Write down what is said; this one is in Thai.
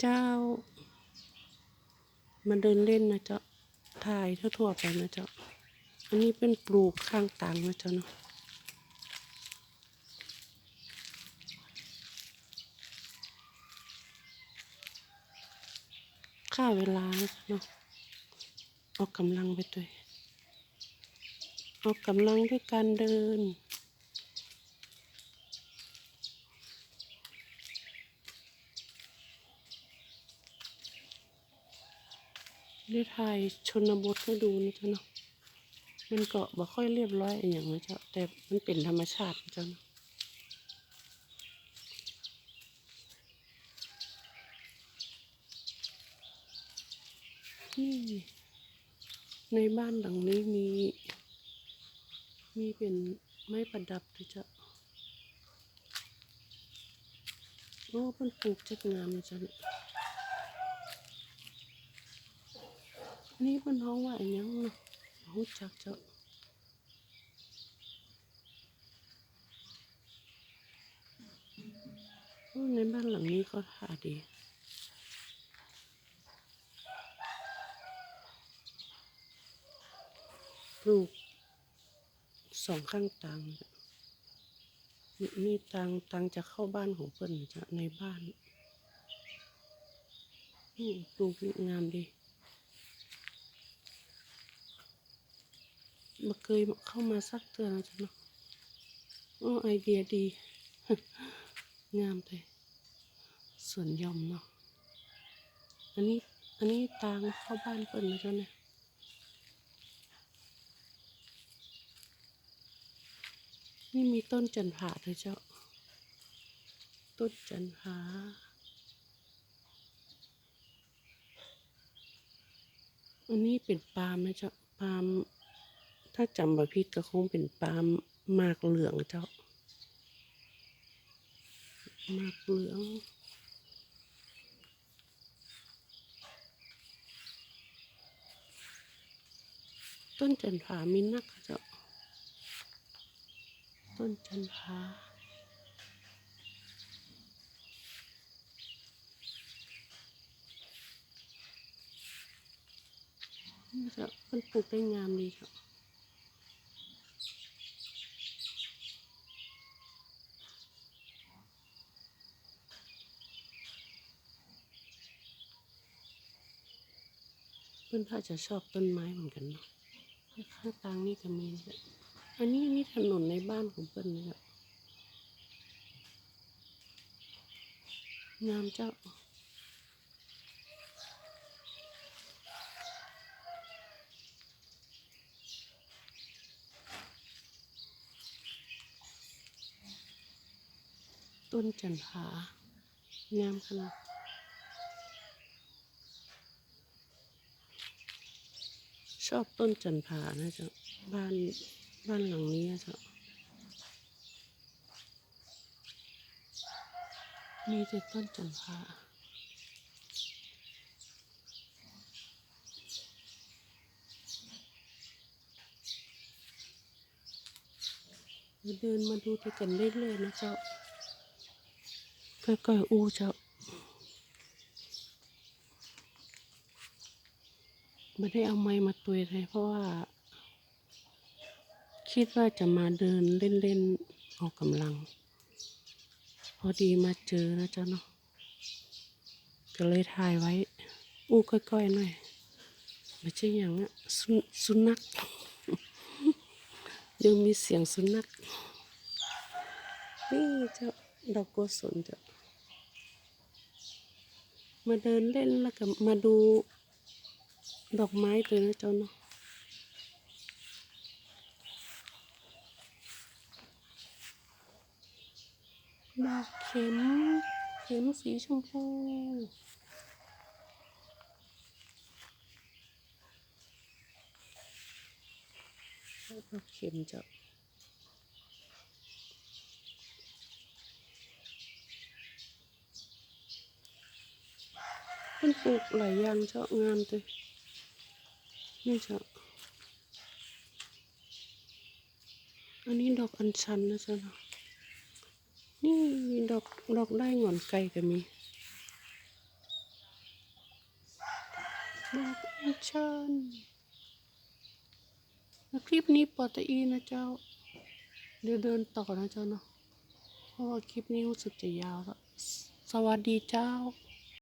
เจ้า มาเดินเล่นนะเจ้าถ่ายทั่วๆไปนะเจ้า อันนี้เป็นปลูกข้างต่างนะเจ้าเนาะค่าเวลาเนาะออกกำลังไปด้วยออกกำลังด้วยการเดิน ได้ถ่ายชนบทให้ดูนะเจ้าเนาะมันก็บ่ค่อยเรียบร้อยอย่างนะเจ้าแต่มันเป็นธรรมชาติเจ้าเนาะนี่ในบ้านหลังนี้มี มีเป็นไม้ประดับด้วยจ้ะโอ้เพิ่นปลูกจัดงามจ้ะเนี่ย นี่เพิ่นห้องว่าอยังเนาะฮู้จักจ้ะในบ้านหลังนี้ก็ท่าดีปลูกสองข้างตังนี่นี่ตังตังจะเข้าบ้านของเพิ่นจะในบ้านปลูกงามดี มาเคยเข้ามาสักเตือนแล้วจ้ะเนาะโอ้ไอเดียดี งามเลยสวนหยอมเนาะอันนี้อันนี้ตังเข้าบ้านเพิ่นนะจ๊ะเนี่ยนี่มีต้นจันผาด้วยเจ้า ต้นจันผาอันนี้เป็นปาล์มนะเจ้าปาล์ม ถ้าจำบ่ผิดก็คงเป็นปาล์มหมากเหลืองเจ้าหมากเหลืองต้นจันผามีนักเจ้าต้นจันทานี่จะมันปลูกได้งามดีครับ พื่อนถ้าจะชอบต้นไม้เหมือนกันเนาะข้างกลางนี่ก็มีนะอันนี้นี่ถนนในบ้านของเพื่อนนะครับงามเจ้าต้นจันทางามขนาด ชอบต้นจันทรานะจ๊ะบ้านบ้านหลังนี้อะจ๊ะมีแต่ต้นจันทราเดินมาดูด้วยกันเรื่อยๆนะเจ้าค่อยๆอู้เจ้า ไม่ได้เอาไม้มาตุยเลยเพราะว่า คิดว่าจะมาเดินเล่นๆออกกำลัง พอดีมาเจอนะเจ้าเนาะก็เลยถ่ายไว้ อู้ก้อยๆหน่อยไม่ใช่อย่างนั้นสุสุนัขยังมีเสียงสุนัขนี่เจ้าดอกโกศลเจ้ามาเดินเล่นแล้วก็มาดู ดอกไม้ตัวนะเจ้าเนาะดอกเข็ม เข็มสีชมพูดอกเข็มจ้ามันปลูกหลายอย่างเจ้างามเลย นี่จ้าอันนี้ดอกอัญชันนะจ้าเนาะนี่ดอกดอกได้หงอนไก่ก็มีดอกอัญชันคลิปนี้ปอตอีนะเจ้า เดี๋ยวเดินต่อนะเจ้าเนาะเพราะว่าคลิปนี้รู้สึกจะยาวแล้วสวัสดีเจ้า